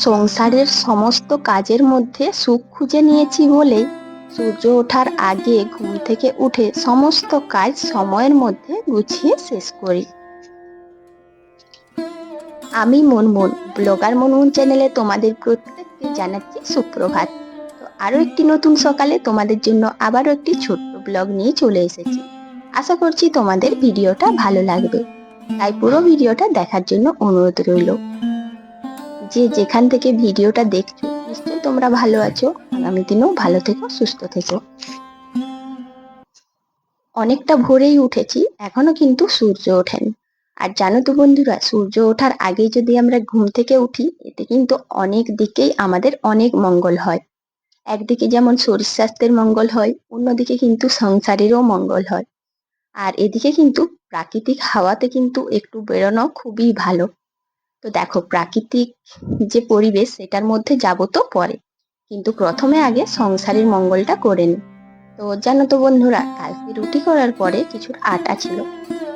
সংসারের সমস্ত কাজের মধ্যে সুখ খুঁজে নিয়েছি বলে সূর্য ওঠার আগে ঘুম থেকে উঠে সমস্ত কাজ সময়ের মধ্যে গুছিয়ে শেষ করি। আমি মনমন ব্লগার মনমন চ্যানেলে তোমাদের প্রত্যেককে জানাচ্ছি সুপ্রভাত। তো আরও একটি নতুন সকালে তোমাদের জন্য আবারও একটি ছোট্ট ব্লগ নিয়ে চলে এসেছি। আশা করছি তোমাদের ভিডিওটা ভালো লাগবে। তাই পুরো ভিডিওটা দেখার জন্য অনুরোধ রইল। যে যেখান থেকে ভিডিওটা দেখছ, নিশ্চয়ই তোমরা ভালো আছো। আগামী দিনেও ভালো থেকো, সুস্থ থেকো। অনেকটা ভোরেই উঠেছি, এখনও কিন্তু সূর্য ওঠেন। আর জানো তো বন্ধুরা, সূর্য ওঠার আগেই যদি আমরা ঘুম থেকে উঠি, এতে কিন্তু অনেক দিকেই আমাদের অনেক মঙ্গল হয়। একদিকে যেমন শরীর স্বাস্থ্যের মঙ্গল হয়, অন্যদিকে কিন্তু সংসারেরও মঙ্গল হয়। আর এদিকে কিন্তু প্রাকৃতিক হাওয়াতে কিন্তু একটু বেরোনো খুবই ভালো। তো দেখো, প্রাকৃতিক যে পরিবেশ, সেটার মধ্যে যাব তো পরে। কিন্তু প্রথমে আগে সংসারের মঙ্গলটা করে নি। তো জানো তো বন্ধুরা, কালকে রুটি করার পরে কিছু আটা ছিল।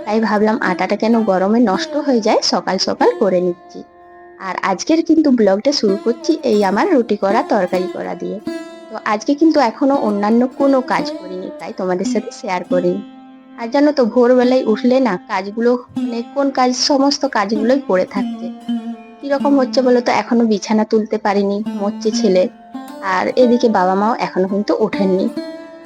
তাই ভাবলাম আটাটা কেন গরমে নষ্ট হয়ে যায়, সকাল সকাল করে নিচ্ছি। আর আজকের কিন্তু ব্লগটা শুরু করছি এই আমার রুটি করা, তরকারি করা দিয়ে। তো আজকে কিন্তু এখনও অন্যান্য কোনো কাজ করিনি, তাই তোমাদের সাথে শেয়ার করিনি। আর জানো তো, ভোরবেলায় উঠলে না কাজগুলো মানে কোন কাজ, সমস্ত কাজগুলোই পড়ে থাকছে। কীরকম হচ্ছে বলো তো, এখনও বিছানা তুলতে পারিনি, মরছে ছেলে। আর এদিকে বাবা মাও এখনও কিন্তু ওঠেননি।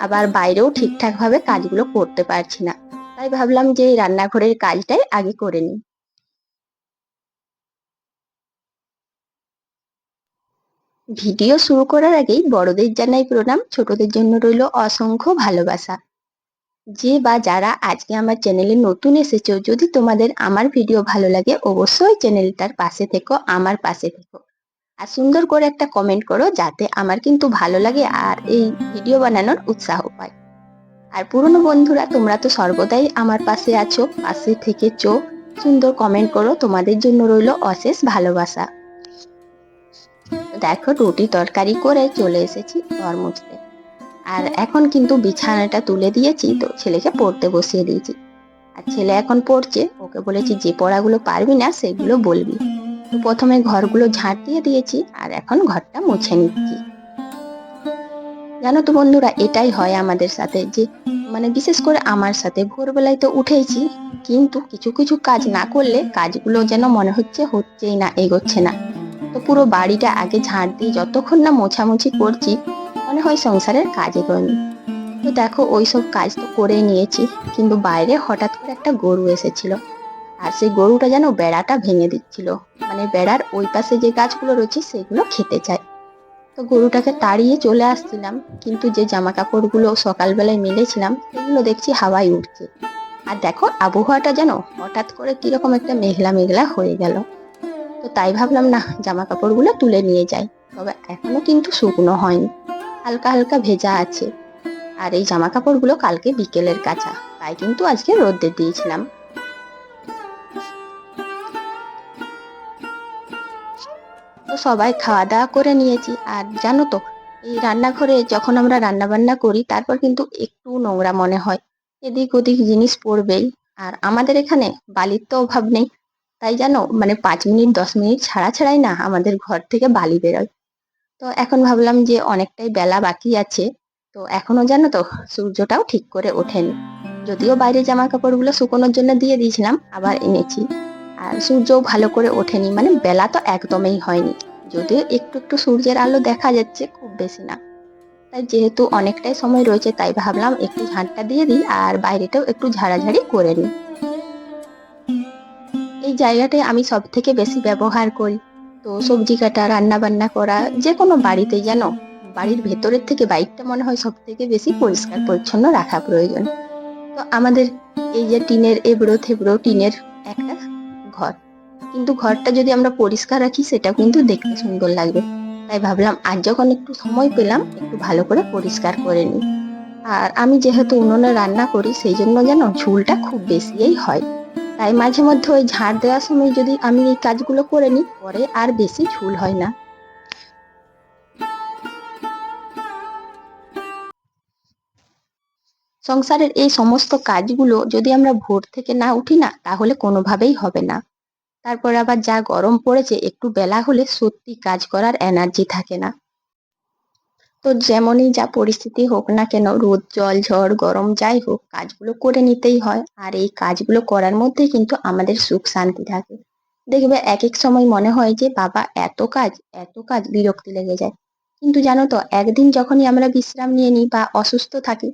আবার বাইরেও ঠিকঠাক ভাবে কাজগুলো করতে পারছি না। তাই ভাবলাম যে এই রান্নাঘরের কাজটাই আগে করে নিই। ভিডিও শুরু করার আগেই বড়দের জানাই প্রণাম, ছোটদের জন্য রইল অসংখ্য ভালোবাসা। যে বা যারা আজকে আমার চ্যানেলে নতুন এসেছ, যদি তোমাদের আমার ভিডিও ভালো লাগে, অবশ্যই চ্যানেলটার পাশে থেকো, আমার পাশে থেকো। আর সুন্দর করে একটা কমেন্ট করো, যাতে আমার কিন্তু ভালো লাগে আর এই ভিডিও বানানোর উৎসাহ পায় আর পুরনো বন্ধুরা, তোমরা তো সর্বদাই আমার পাশে আছো, পাশে থেকেছো, সুন্দর কমেন্ট করো, তোমাদের জন্য রইল অশেষ ভালোবাসা। দেখো, রুটি তরকারি করে চলে এসেছি মুছতে আর এখন কিন্তু বিছানাটা তুলে দিয়েছি তো ছেলেকে পড়তে বসিয়ে দিয়েছি। আর ছেলে এখন পড়ছে, ওকে বলেছি যে পড়াগুলো পারবি না সেগুলো বলবি। প্রথমে ঘরগুলো ঝাঁট দিয়ে দিয়েছি আর এখন ঘরটা মুছে নিচ্ছি। জানো তো বন্ধুরা, এটাই হয় আমাদের সাথে যে মানে বিশেষ করে আমার সাথে ভোরবেলায় তো উঠেইছি, কিন্তু কিছু কিছু কাজ না করলে কাজগুলো যেন মনে হচ্ছে হচ্ছেই না, এগোচ্ছে না। তো পুরো বাড়িটা আগে ঝাঁট দিয়ে যতক্ষণ না মোছামুছি করছি মনে হয় সংসারের কাজে করিনি তো দেখো ওই সব কাজ তো করে নিয়েছি, কিন্তু বাইরে হঠাৎ করে একটা গরু এসেছিল। আর সেই গরুটা যেন বেড়াটা ভেঙে দিচ্ছিল। মানে বেড়ার ওই পাশে যে গাছগুলো রয়েছে, সেগুলো খেতে চায়। তো গরুটাকে তাড়িয়ে চলে আসছিলাম, কিন্তু যে জামা কাপড়গুলো সকালবেলায় মেলেছিলাম, সেগুলো দেখছি হাওয়ায় উঠছে আর দেখো, আবহাওয়াটা যেন হঠাৎ করে কীরকম একটা মেঘলা মেঘলা হয়ে গেল। তো তাই ভাবলাম, না জামা কাপড়গুলো তুলে নিয়ে যাই। তবে এখনও কিন্তু শুকনো হয়নি। হালকা হালকা ভেজা আছে। আর এই জামা কাপড়গুলো কালকে বিকেলের কাঁচা। তাই কিন্তু আজকে রোদ্রে দিয়েছিলাম। তো সবাই খাওয়া দাওয়া করে নিয়েছি। আর জানো তো, এই রান্নাঘরে যখন আমরা রান্না বান্না করি, তারপর কিন্তু একটু নোংরা মনে হয়। এদিক ওদিক জিনিস পড়বেই। আর আমাদের এখানে বালির তো অভাব নেই। তাই জানো মানে পাঁচ মিনিট, দশ মিনিট ছাড়া ছাড়াই না আমাদের ঘর থেকে বালি বেরোয়। তো এখন ভাবলাম যে অনেকটাই বেলা বাকি আছে, তো এখনও জানো তো সূর্যটাও ঠিক করে ওঠেনি। যদিও বাইরে জামা কাপড়গুলো শুকোনোর জন্য দিয়ে দিয়েছিলাম, আবার এনেছি। আর সূর্যও ভালো করে ওঠেনি মানে বেলা তো একদমই হয়নি। যদিও একটু একটু সূর্যের আলো দেখা যাচ্ছে, খুব বেশি না। তাই যেহেতু অনেকটাই সময় রয়েছে, তাই ভাবলাম একটু ঝাঁটটা দিয়ে দিই আর বাইরেটাও একটু ঝাড়াঝাড়ি করে নিই। এই জায়গাটাই আমি সব থেকে বেশি ব্যবহার করি। তো সবজি কাটা, রান্না বান্না করা, যে কোনো বাড়িতে যেন বাড়ির ভেতরের থেকে বাইকটা মনে হয় সব থেকে বেশি পরিষ্কার, পরিচ্ছন্ন রাখা প্রয়োজন। তো আমাদের এই যে টিনের এবড়ো থেবড়ো টিনের একটা ঘর, কিন্তু ঘরটা যদি আমরা পরিষ্কার রাখি সেটা কিন্তু দেখতে সুন্দর লাগবে। তাই ভাবলাম, আজ যখন একটু সময় পেলাম, একটু ভালো করে পরিষ্কার করে নিই। আর আমি যেহেতু উনুনে রান্না করি, সেই জন্য যেন ঝুলটা খুব বেশিই হয়। তাই মাঝে মধ্যে ওই ঝাড় দেওয়ার সময় যদি আমি এই কাজগুলো করে নিই, পরে আর বেশি ঝুল হয় না। সংসারের এই সমস্ত কাজগুলো যদি আমরা ভোর থেকে না উঠি না, তাহলে কোনোভাবেই হবে না। তারপর আবার যা গরম পড়েছে, একটু বেলা হলে সত্যি কাজ করার এনার্জি থাকে না। তো যেমনই যা পরিস্থিতি হোক না কেন, রোদ, জল, ঝড়, গরম, যাই হোক, কাজগুলো করে নিতেই হয়। আর এই কাজগুলো করার মধ্যেই কিন্তু আমাদের সুখ শান্তি থাকে। দেখবে এক এক সময় মনে হয় যে, বাবা, এত কাজ এত কাজ বিরক্তি লেগে যায়। কিন্তু জানো তো, একদিন যখনই আমরা বিশ্রাম নিয়ে নিই বা অসুস্থ থাকি,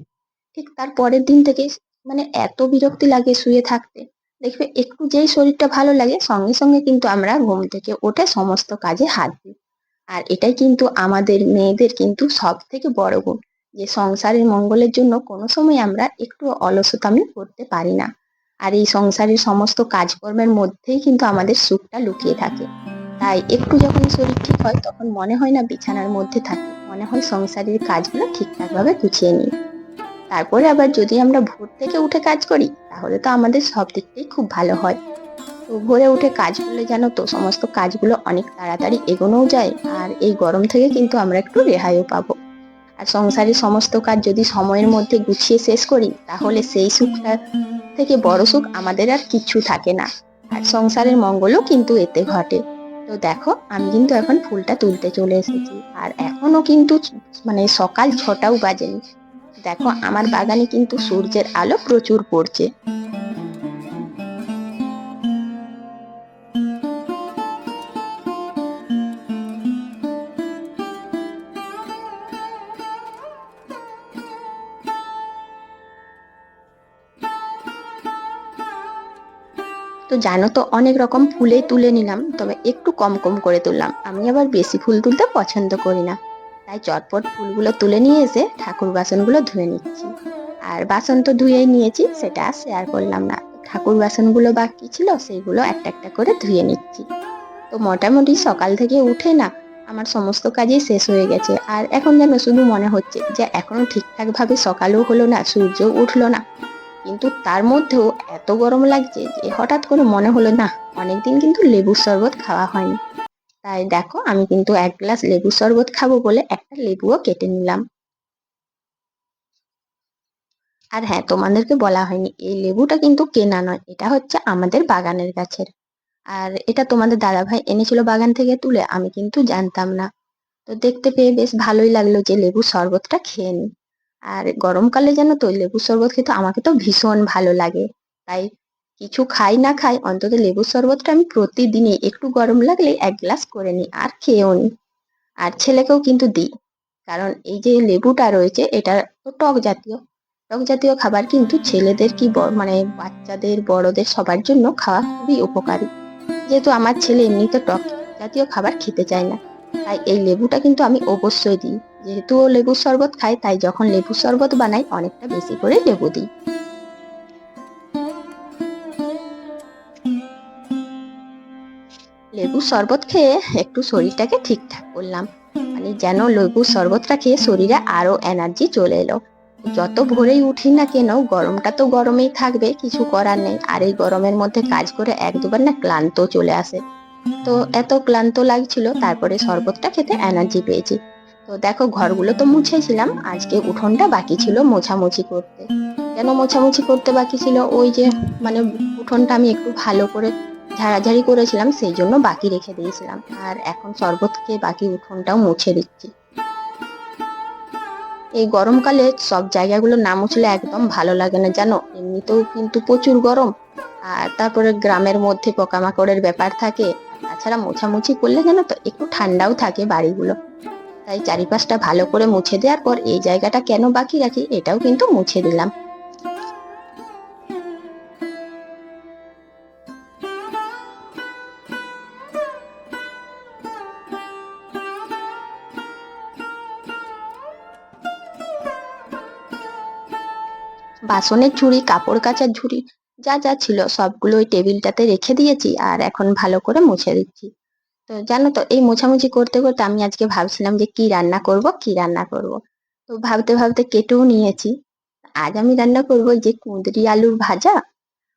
ঠিক তার পরের দিন থেকে মানে এত বিরক্তি লাগে শুয়ে থাকতে। দেখবে একটু যেই শরীরটা ভালো লাগে, সঙ্গে সঙ্গে কিন্তু আমরা ঘুম থেকে উঠে সমস্ত কাজে হাত দিই। আর এটাই কিন্তু আমাদের মেয়েদের কিন্তু সব থেকে বড় গুণ, যে সংসারের মঙ্গলের জন্য কোনো সময় আমরা একটু অলসতামি করতে পারি না। আর এই সংসারের সমস্ত কাজকর্মের মধ্যেই কিন্তু আমাদের সুখটা লুকিয়ে থাকে। তাই একটু যখন শরীর ঠিক হয়, তখন মনে হয় না বিছানার মধ্যে থাকি। মনে হয় সংসারের কাজগুলো ঠিকঠাকভাবে গুছিয়ে নিই। তারপরে আবার যদি আমরা ভোর থেকে উঠে কাজ করি, তাহলে তো আমাদের সব দিকটাই খুব ভালো হয়। তো ভোরে উঠে কাজ করলে জানো তো, সমস্ত কাজগুলো অনেক তাড়াতাড়ি এগোনোও যায় আর এই গরম থেকে কিন্তু আমরা একটু রেহাইও পাবো। আর সংসারের সমস্ত কাজ যদি সময়ের মধ্যে গুছিয়ে শেষ করি, তাহলে সেই সুখটা থেকে বড় সুখ আমাদের আর কিছু থাকে না। আর সংসারের মঙ্গলও কিন্তু এতে ঘটে। তো দেখো, আমি কিন্তু এখন ফুলটা তুলতে চলে এসেছি। আর এখনও কিন্তু মানে সকাল ছটাও বাজেনি। দেখো, আমার বাগানে কিন্তু সূর্যের আলো প্রচুর পড়ছে। তো জানো তো, অনেক রকম ফুলেই তুলে নিলাম, তবে একটু কম কম করে তুললাম। আমি আবার বেশি ফুল তুলতে পছন্দ করি না। তাই চটপট ফুলগুলো তুলে নিয়ে এসে ঠাকুর বাসনগুলো ধুয়ে নিচ্ছি। আর বাসন তো ধুয়েই নিয়েছি, সেটা শেয়ার করলাম না। ঠাকুর বাসনগুলো বাকি ছিল, সেইগুলো একটা একটা করে ধুয়ে নিচ্ছি। তো মোটামুটি সকাল থেকে উঠে না, আমার সমস্ত কাজই শেষ হয়ে গেছে। আর এখন যেন শুধু মনে হচ্ছে যে এখনও ঠিকঠাকভাবে সকালও হলো না সূর্য উঠল না। কিন্তু তার মধ্যেও এত গরম লাগছে যে হঠাৎ করে মনে হলো না, অনেকদিন কিন্তু লেবুর শরবত খাওয়া হয়নি। তাই দেখো, আমি কিন্তু এক গ্লাস লেবুর শরবত খাব বলে একটা লেবুও কেটে নিলাম। আর হ্যাঁ তোমাদেরকে বলা হয়নি, এই লেবুটা কিন্তু কেনা নয়, এটা হচ্ছে আমাদের বাগানের গাছের। আর এটা তোমাদের দাদাভাই এনেছিল বাগান থেকে তুলে, আমি কিন্তু জানতাম না। তো দেখতে পেয়ে বেশ ভালোই লাগল যে লেবুর শরবতটা খেয়ে নিই আর গরমকালে যেন তো লেবুর শরবত খেতে আমাকে তো ভীষণ ভালো লাগে। তাই কিছু খাই না খাই অন্তত লেবুর শরবতটা আমি প্রতিদিনই একটু গরম লাগলে এক গ্লাস করে নিই, আর খেয়েও নিই। আর ছেলেকেও কিন্তু দিই, কারণ এই যে লেবুটা রয়েছে এটা টক জাতীয়। টক জাতীয় খাবার কিন্তু ছেলেদের কি মানে বাচ্চাদের, বড়দের সবার জন্য খাওয়া খুবই উপকারী। যেহেতু আমার ছেলে এমনি তো টক জাতীয় খাবার খেতে চায় না, তাই এই লেবুটা কিন্তু আমি অবশ্যই দিই। যেহেতু ও লেবুর শরবত খায়, তাই যখন লেবুর শরবত বানাই, অনেকটা বেশি করে লেবু দিই। লেবুর শরবত খেয়ে একটু শরীরটাকে ঠিকঠাক করলাম। মানে যেন লেবুর শরবতটা খেয়ে শরীরে আরও এনার্জি চলে এলো। যত ভোরেই উঠি না কেন, গরমটা তো গরমেই থাকবে, কিছু করার নেই। আর এই গরমের মধ্যে কাজ করে এক দুবার না ক্লান্ত চলে আসে। তো এত ক্লান্ত লাগছিল, তারপরে শরবতটা খেতে এনার্জি পেয়েছি। তো দেখো, ঘরগুলো তো মুছেছিলাম। আজকে উঠোনটা বাকি ছিল মোছামুছি করতে। কেন মোছামুছি করতে বাকি ছিল? ওই যে মানে উঠোনটা আমি একটু ভালো করে ঝাড়াঝাড়ি করেছিলাম, সেই জন্য বাকি রেখে দিয়েছিলাম। আর এখন শরবত খেয়ে বাকি উঠোনটাও মুছে দিচ্ছি। এই গরমকালে সব জায়গাগুলো না মুছলে একদম ভালো লাগে না, জানো? এমনিতেও কিন্তু প্রচুর গরম। আর তারপরে গ্রামের মধ্যে পোকামাকড়ের ব্যাপার থাকে। তাছাড়া মোছামুছি করলে জানো তো, একটু ঠান্ডাও থাকে বাড়িগুলো। তাই চারিপাশটা ভালো করে মুছে দেওয়ার পর এই জায়গাটা কেন বাকি রাখি এটাও কিন্তু মুছে দিলাম। বাসনের ঝুড়ি, কাপড় কাচার ঝুড়ি, যা যা ছিল সবগুলো ওই টেবিলটাতে রেখে দিয়েছি আর এখন ভালো করে মুছে দিচ্ছি। তো জানো তো, এই মোছামুছি করতে করতে আমি আজকে ভাবছিলাম যে কি রান্না করব, কি রান্না করব। তো ভাবতে ভাবতে কেটেও নিয়েছি। আজ আমি রান্না করব যে কুঁদরি আলুর ভাজা,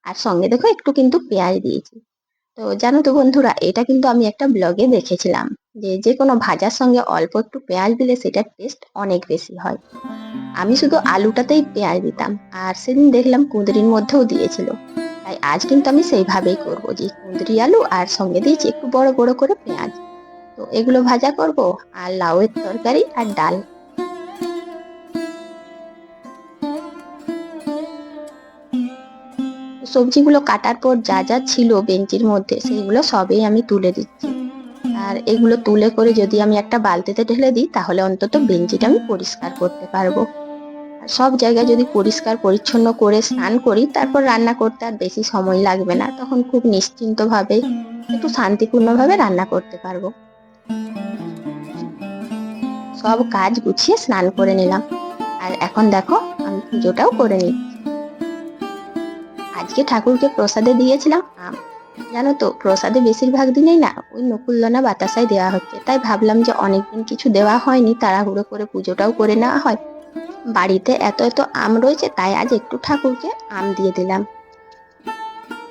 আর সঙ্গে দেখো একটু কিন্তু পেঁয়াজ দিয়েছি। তো জানো তো বন্ধুরা, এটা কিন্তু আমি একটা ব্লগে দেখেছিলাম যে যে কোনো ভাজার সঙ্গে অল্প একটু পেঁয়াজ দিলে সেটার টেস্ট অনেক বেশি হয়। আমি শুধু আলুটাতেই পেঁয়াজ দিতাম, আর সেদিন দেখলাম কুঁদরির মধ্যেও দিয়েছিল। তাই আজ কিন্তু আমি সেইভাবেই করব যে কুঁদরি আলু আর সঙ্গে দিয়েছি একটু বড় বড় করে পেঁয়াজ। তো এগুলো ভাজা করব আর লাউয়ের তরকারি আর ডাল। সবজিগুলো কাটার পর যা যা ছিল বেঞ্চির মধ্যে সেইগুলো সবই আমি তুলে দিচ্ছি। আর এগুলো তুলে করে যদি আমি একটা বালতিতে ঢেলে দিই তাহলে অন্তত বেঞ্চিটা আমি পরিষ্কার করতে পারব। আর সব জায়গায় যদি পরিষ্কার, পরিচ্ছন্ন করে স্নান করি, তারপর রান্না করতে আর বেশি সময় লাগবে না। তখন খুব নিশ্চিন্তভাবে, একটু শান্তিপূর্ণভাবে রান্না করতে পারব। সব কাজ গুছিয়ে স্নান করে নিলাম। আর এখন দেখো, আমি পুজোটাও করে নিচ্ছি আজকে ঠাকুরকে প্রসাদে দিয়েছিলাম আম। জানো তো, প্রসাদে বেশিরভাগ দিনেই না, ওই নকুলদানা বাতাসায় দেওয়া হচ্ছে। তাই ভাবলাম যে অনেকদিন কিছু দেওয়া হয়নি, তাড়াহুড়ো করে পুজোটাও করে নেওয়া হয়। বাড়িতে এত এত আম রয়েছে, তাই আজ একটু ঠাকুরকে আম দিয়ে দিলাম।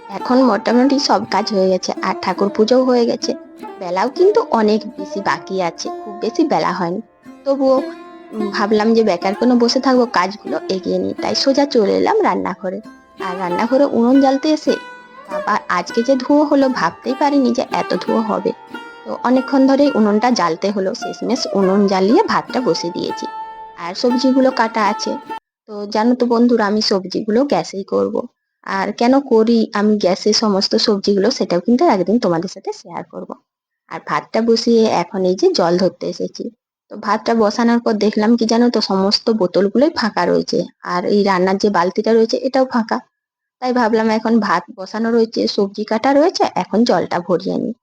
এখন মোটামুটি সব কাজ হয়ে গেছে, আর ঠাকুর পুজোও হয়ে গেছে। বেলাও কিন্তু অনেক বেশি বাকি আছে, খুব বেশি বেলা হয়নি। তবুও ভাবলাম যে বেকার কোনো বসে থাকব, কাজগুলো এগিয়ে নিই। তাই সোজা চলে এলাম রান্নাঘরে। আর রান্নাঘরে উনুন জ্বালতে এসে আবার আজকে যে ধুয়ো হলো ভাবতেই পারিনি যে এত ধুয়ো হবে। তো অনেকক্ষণ ধরেই উনুনটা জ্বালতে হলো। শেষমেশ উনুন জ্বালিয়ে ভাতটা বসে দিয়েছি। আর সবজিগুলো কাটা আছে। তো জানো তো বন্ধুরা, আমি সবজিগুলো গ্যাসেই করব। আর কেন করি? আমি গ্যাসে সমস্ত সবজিগুলো সেটাও কিন্তু একদিন তোমাদের সাথে শেয়ার করব। আর ভাতটা বসিয়ে এখন এই যে জল ধরতে এসেছি। তো ভাতটা বসানোর পর দেখলাম কি জানো তো, সমস্ত বোতলগুলোই ফাঁকা রয়েছে। আর এই রান্নার যে বালতিটা রয়েছে, এটাও ফাঁকা। তাই ভাবলাম এখন ভাত বসানো রয়েছে, সবজি কাটা রয়েছে, এখন জলটা ভরিয়ে নিই।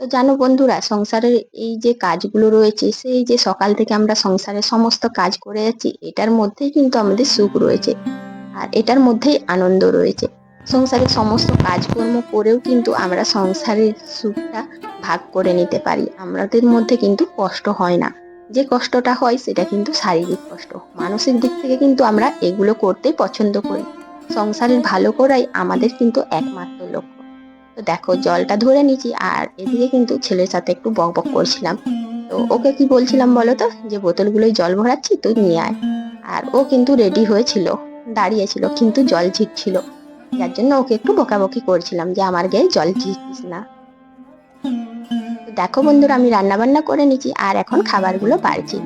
তো জানো বন্ধুরা, সংসারের এই যে কাজগুলো রয়েছে, সেই যে সকাল থেকে আমরা সংসারের সমস্ত কাজ করে যাচ্ছি, এটার মধ্যেই কিন্তু আমাদের সুখ রয়েছে আর এটার মধ্যেই আনন্দ রয়েছে। সংসারের সমস্ত কাজকর্ম করেও কিন্তু আমরা সংসারের সুখটা ভাগ করে নিতে পারি। আমাদের মধ্যে কিন্তু কষ্ট হয় না। যে কষ্টটা হয়, সেটা কিন্তু শারীরিক কষ্ট। মানসিক দিক থেকে কিন্তু আমরা এগুলো করতেই পছন্দ করি। সংসারের ভালো করাই আমাদের কিন্তু একমাত্র লক্ষ্য। তো দেখো, জলটা ধরে নিচ্ছি আর এদিকে কিন্তু ছেলের সাথে একটু বক বক করছিলাম। তো ওকে কি বলছিলাম বলো তো? যে বোতলগুলোই জল ভরাচ্ছি, তুই নিয়ে আয়। আর ও কিন্তু রেডি হয়েছিল, দাঁড়িয়েছিল, কিন্তু জল ঝিকছিল যার জন্য ওকে একটু বকাবকি করছিলাম যে, আমার গায়ে জল ঝিকিস না। দেখো বন্ধুরা, আমি রান্না বান্না করে নিচ্ছি আর এখন খাবারগুলো পারছি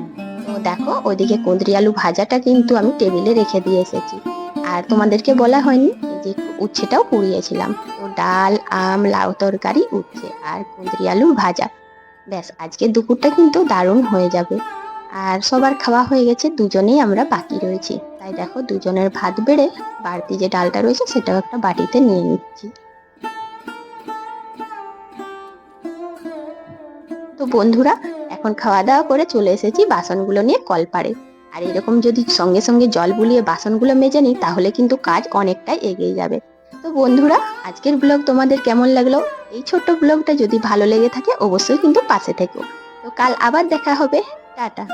তো দেখো, ওইদিকে কুঁদরি আলু ভাজাটা কিন্তু আমি টেবিলে রেখে দিয়ে এসেছি। আর তোমাদেরকে বলা হয়নি যে উচ্ছেটাও কুড়িয়েছিলাম তো ডাল, আম, লাউ তরকারি, উচ্ছে আর কুঁদরি আলুর ভাজা। ব্যাস, আজকে দুপুরটা কিন্তু দারুণ হয়ে যাবে। আর সবার খাওয়া হয়ে গেছে, দুজনেই আমরা বাকি রয়েছি। তাই দেখো, দুজনের ভাত বেড়ে বাড়তি যে ডালটা রয়েছে, সেটাও একটা বাটিতে নিয়ে নিচ্ছি। তো বন্ধুরা, এখন খাওয়া দাওয়া করে চলে এসেছি বাসনগুলো নিয়ে কলপাড়ে। আর এরকম যদি সঙ্গে সঙ্গে জল বুলিয়ে বাসনগুলো মেজে নিই, তাহলে কিন্তু কাজ অনেকটাই এগিয়ে যাবে। তো বন্ধুরা, আজকের ব্লগ তোমাদের কেমন লাগল? এই ছোট্ট ব্লগটা যদি ভালো লেগে থাকে, অবশ্যই কিন্তু পাশে থেকো। তো কাল আবার দেখা হবে। টাটা।